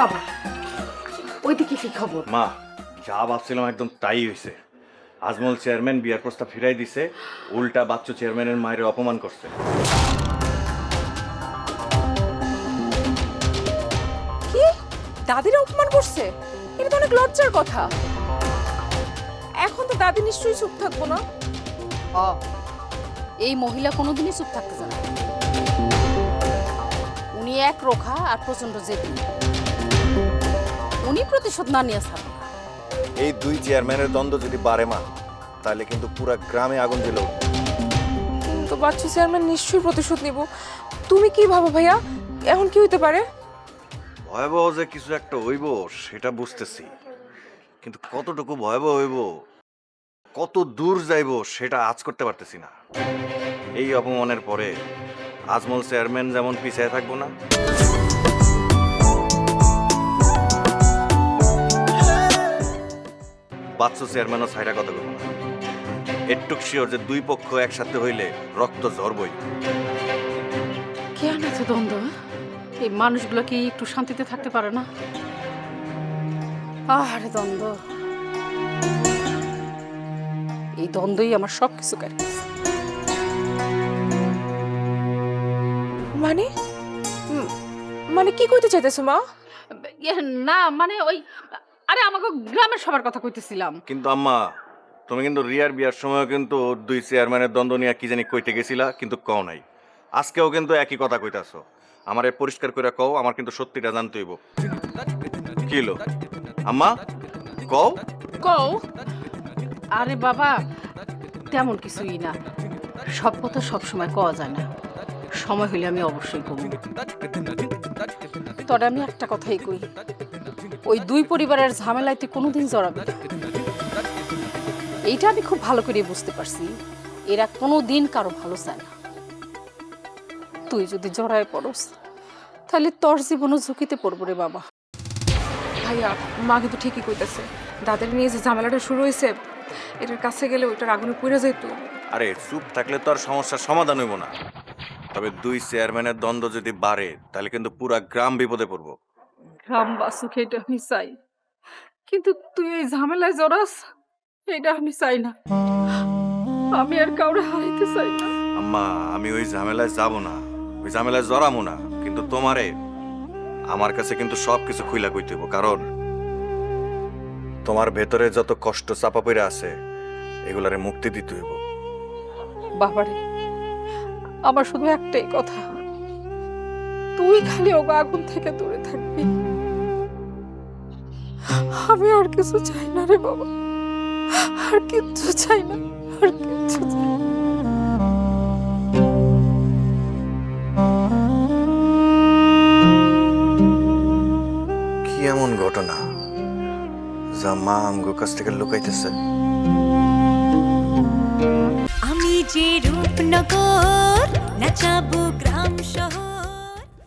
বাবা। ওইদিকে কি খবর? মা যা ভাবছিলাম একদম তাই হয়েছে আজমল চেয়ারম্যান বিয়ার প্রস্তাব ফিরাই দিছে উল্টা বাচ্চু চেয়ারম্যানের মায়ের অপমান করছে। কি? দাদিরা অপমান করছে? এটা তো অনেক লজ্জার কথা। এখন তো দাদি নিশ্চয়ই চুপ থাকব না। ও এই মহিলা কোনোদিনই চুপ থাকতে জানে না। উনি এক রোখা আর প্রচণ্ড জেদি। উনি প্রতিশোধ না নিয়ে ছাড়বে না। এই দুই চেয়ারম্যানের দ্বন্দ্ব যদি বাড়ে মা তাহলে কিন্তু পুরো গ্রামে আগুন জ্বলে উঠবে তো বাচ্চু চেয়ারম্যান নিশ্চয়ই প্রতিশোধ নিব। তুমি কি ভাবো ভাইয়া? এখন কি হইতে পারে? ভয়াবহ যে কিছু একটা হইব সেটা বুঝতেছি। কিন্তু কতটুকু ভয়াবহ হইব কত দূর যাইব সেটা আজ করতে পারতেছি না। এই অপমানের পরে আজমল চেয়ারম্যান যেমন পিছিয়ে থাকব না বাচ্চু চেয়ারম্যানও ছাইরা কথা না। এটুক শিওর যে দুই পক্ষ একসাথে হইলে রক্ত ঝরবই। কেন এত দ্বন্দ্ব হ্যাঁ? এই মানুষগুলো কি একটু শান্তিতে থাকতে পারে না? আরে দ্বন্দ্ব। এই দ্বন্দ্বই আমার সব কিছু কারে মানে? মানে কি কইতে চাইতেছো মা? না মানে ওই আরে আমাকে গ্রামের সবার কথা কইতেছিলাম। কিন্তু আম্মা তুমি কিন্তু রিয়ার বিয়ার সময় কিন্তু দুই চেয়ারম্যানের দ্বন্দ্ব নিয়ে কি জানি কইতে গেছিলা কিন্তু কও নাই। আজকেও কিন্তু একই কথা কইতাছো। আমারে পরিষ্কার করে কও আমার কিন্তু সত্যিটা জানতে হইব। কি হলো আম্মা কও? কও? আরে বাবা তেমন কিছুই না। সব কথা সব সময় কওয়া যায় না। সময় হইলে আমি অবশ্যই কমব তবে আমি একটা কথাই কই। ওই দুই পরিবারের ঝামেলায় তুই কোনোদিন জড়াবি এইটা আমি খুব ভালো করে বুঝতে পারছি। এরা কোনো দিন কারও ভালো চায় না। তুই যদি জড়ায় পড়স তাহলে তোর জীবনও ঝুঁকিতে পড়ব রে বাবা। ভাইয়া মা কিন্তু ঠিকই কইতেছে। দাদের নিয়ে যে ঝামেলাটা শুরু হয়েছে এটার কাছে গেলে ওইটার আগুনে পুড়ে যেত আরে চুপ থাকলে তো আর সমস্যার সমাধান হইব না। তবে দুই চেয়ারম্যানের দ্বন্দ্ব যদি বাড়ে তাহলে কিন্তু পুরা গ্রাম বিপদে পড়ব। গ্রাম বাসুক এটা আমি চাই। কিন্তু তুই এই ঝামেলায় জড়াস এটা আমি চাই না। আমি আর কাউরে হারাইতে চাই না। আম্মা আমি ওই ঝামেলায় যাব না। ওই ঝামেলায় জড়াবো না। কিন্তু তোমারে আমার কাছে কিন্তু সব কিছু খুইলা কইতে হইব। কারণ তোমার ভেতরে যত কষ্ট চাপা পড়ে আছে এগুলারে মুক্তি দিতে হইব। বাবারে আমার শুধু একটাই কথা। তুই খালি ওগো আগুন থেকে দূরে থাকবি। আমি আর কিছু চাই না রে বাবা আর কিচ্ছু চাই না আর কিচ্ছু চাই না। কি এমন ঘটনা যা মা আমগো কাছ থেকে লুকাইতেছে আমি যে রূপনগর নাচাবো গ্রাম শহর